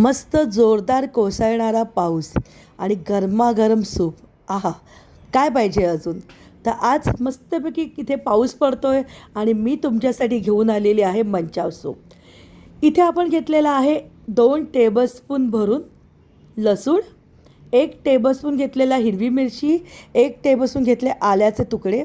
मस्त जोरदार कोसळणारा पाऊस आणि गरमागरम सूप. आहा काय पाहिजे अजून? तर आज मस्तपैकी इथे पाऊस पडतो आहे आणि मी तुमच्यासाठी घेऊन आलेली आहे मंचाव सूप. इथे आपण घेतलेला आहे दोन टेबलस्पून भरून लसूण एक टेबलस्पून घेतलेला हिरवी मिरची एक टेबलस्पून घेतले आल्याचे तुकडे.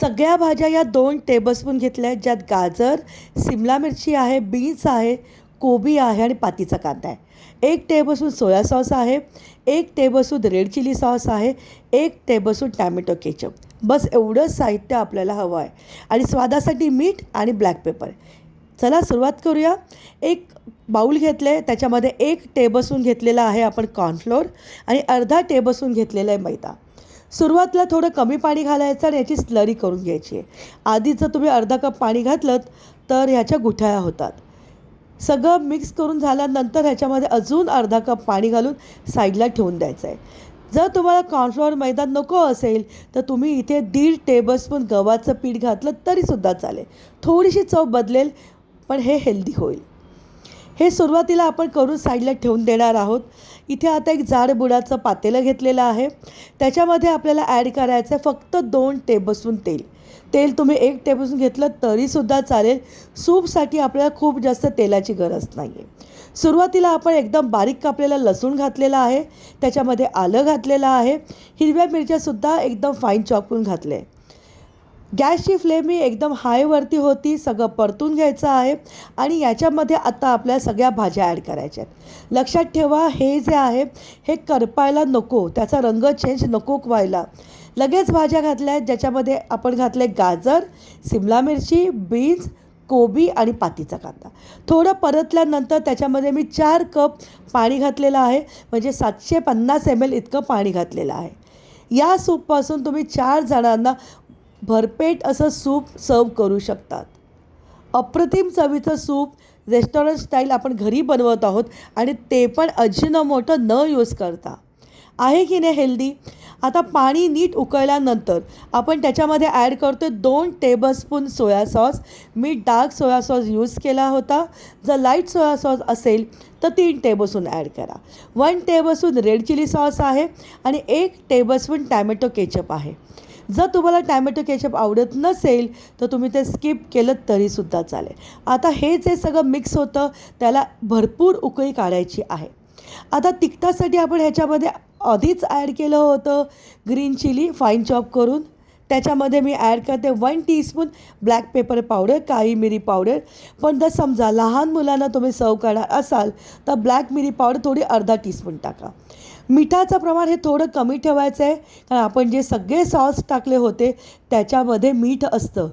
सगळ्या भाज्या या दोन टेबलस्पून घेतल्या आहेत ज्यात गाजर सिमला मिरची आहे बीन्स आहे कोबी आहे आणि पातीचा कांदा आहे. एक टेबलस्पून सोया सॉस आहे एक टेबलस्पून रेड चिली सॉस आहे एक टेबलस्पून टॅमॅटो केचप. बस एवढं साहित्य आपल्याला हवं आहे. आणि स्वादासाठी मीठ आणि ब्लॅक पेपर चला सुरुवात करूया. एक बाऊल घेतलं आहे त्याच्यामध्ये एक टेबलस्पून घेतलेला आहे आपण कॉर्नफ्लोअर आणि अर्धा टेबलस्पून घेतलेला आहे मैदा. सुरुवातीला थोडं कमी पाणी घालायचं आणि याची स्लरी करून घ्यायची आहे. आधी जर तुम्ही अर्धा कप पाणी घातलं तर ह्याच्या गुठळ्या होतात. सगळं मिक्स करून झाल्यानंतर ह्याच्यामध्ये अजून अर्धा कप पाणी घालून साईडला ठेवून द्यायचं आहे जर तुम्हाला कॉर्नफ्लॉवर मैदा नको असेल तर तुम्ही इथे दीड टेबलस्पून गव्हाचं पीठ घातलं तरीसुद्धा चालेल. थोडीशी चव बदलेल पण हे हेल्दी होईल. हे सुरुवातीला आपण करून साईडला ठेवून देणार आहोत. इथे आता एक जाड बुडाचं पातेलं घेतलेलं आहे. त्याच्यामध्ये आपल्याला ॲड करायचं आहे फक्त दोन टेबलस्पून तेल. तेल तुम्ही एक टेबलस्पून घेतलं तरीसुद्धा चालेल. सूपसाठी आपल्याला खूप जास्त तेलाची गरज नाही आहे सुरुवातीला आपण एकदम बारीक कापलेला लसूण घातलेला आहे. त्याच्यामध्ये आलं घातलेलं आहे. हिरव्या मिरच्यासुद्धा एकदम फाईन चॉपून घातले आहे गॅसची फ्लेम ही एकदम हायवरती होती सगळं परतून घ्यायचं आहे आणि याच्यामध्ये आता आपल्या सगळ्या भाज्या ॲड करायच्या आहेत. लक्षात ठेवा हे जे आहे हे करपायला नको त्याचा रंग चेंज नको व्हायला. लगेच भाज्या घातल्या आहेत ज्याच्यामध्ये आपण घातले गाजर सिमला मिरची बीन्स कोबी आणि पातीचा कांदा. थोडं परतल्यानंतर त्याच्यामध्ये मी चार कप पाणी घातलेलं आहे म्हणजे सातशे पन्नास एम एल इतकं पाणी घातलेलं आहे. या सूपपासून तुम्ही चार जणांना भरपेट असं सूप सर्व करू शकतात. अप्रतिम चवीचं सूप रेस्टॉरंट स्टाईल आपण घरी बनवत आहोत आणि ते पण अजिनोमोटो न यूज करता. आहे की नाही हेल्दी आता पाणी नीट उकळल्यानंतर आपण त्याच्यामध्ये ॲड करतो आहे दोन टेबलस्पून सोया सॉस मी डार्क सोया सॉस यूज केला होता. जर लाइट सोया सॉस असेल तर तीन टेबलस्पून ॲड करा. One tablespoon red chilli sauce आहे आणि एक टेबलस्पून टॅमॅटो केचप आहे. जर तुम्हाला टॅमॅटो केचप आवडत नसेल तर तुम्ही ते स्किप केलं तरीसुद्धा चालेल. आता हे जे सगळं मिक्स होतं त्याला भरपूर उकळी काढायची आहे. आता तिखटासाठी आपण ह्याच्यामध्ये आधीच ॲड केलं होतं ग्रीन चिली फाईन चॉप करून. त्याच्यामध्ये मी ॲड करते one teaspoon black pepper powder काळी मिरी पावडर पण जर समजा लहान मुलांना तुम्ही सर्व करणार असाल तर ब्लॅक मिरी पावडर थोडी अर्धा टीस्पून टाका. मिठाचं प्रमाण हे थोडं कमी ठेवायचं आहे. कारण आपण जे सगळे सॉस टाकले होते त्याच्यामध्ये मीठ असतं.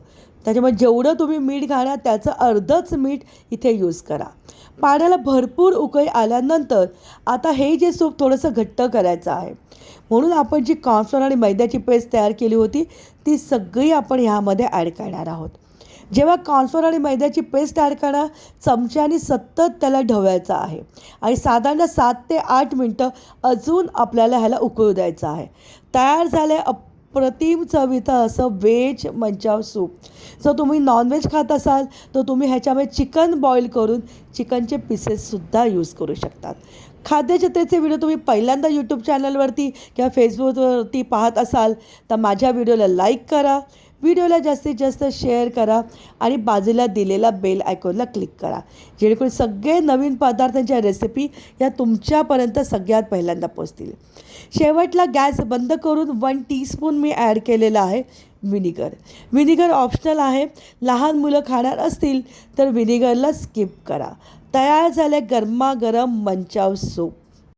त्याच्यामुळे जेवढं तुम्ही मीठ घाला त्याचं अर्धच मीठ इथे यूज करा. पाण्याला भरपूर उकळी आल्यानंतर आता हे जे सूप थोडंसं घट्ट करायचं आहे. म्हणून आपण जी कॉर्नफ्लोअर आणि मैद्याची पेस्ट तयार केली होती ती सगळी आपण ह्यामध्ये ॲड करणार आहोत. जेव्हा कॉर्नफ्लोअर आणि मैद्याची पेस्ट तयार करा चमच्याने सतत त्याला ढवायचा आहे. आणि साधारण सात ते आठ मिनटं अजून आपल्याला ह्याला उकळू द्यायचं आहे. तयार झाले अप्रतिम चवीचं असं व्हेज मंचाव सूप. जर तुम्ही नॉनव्हेज खात असाल तर तुम्ही ह्याच्यामध्ये चिकन बॉईल करून चिकनचे पीसेससुद्धा यूज करू शकतात खाद्यजत्रेचे व्हिडिओ तुम्ही पहिल्यांदा यूट्यूब चॅनलवरती किंवा फेसबुकवरती पाहत असाल तर माझ्या व्हिडिओला लाईक करा. व्हिडिओला जास्तीत जास्त शेअर करा आणि बाजूला दिलेला बेल आयकॉनला क्लिक करा. जेणेकरून सगळे नवीन पदार्थांच्या रेसिपी या तुमच्यापर्यंत सगळ्यात पहिल्यांदा पोचतील शेवटला गॅस बंद करून वन टीस्पून मी ॲड केलेला आहे विनिगर विनिगर ऑप्शनल आहे. लहान मुलं खाणार असतील तर विनिगरला स्किप करा. तयार झाले गरमागरम मंचाव सूप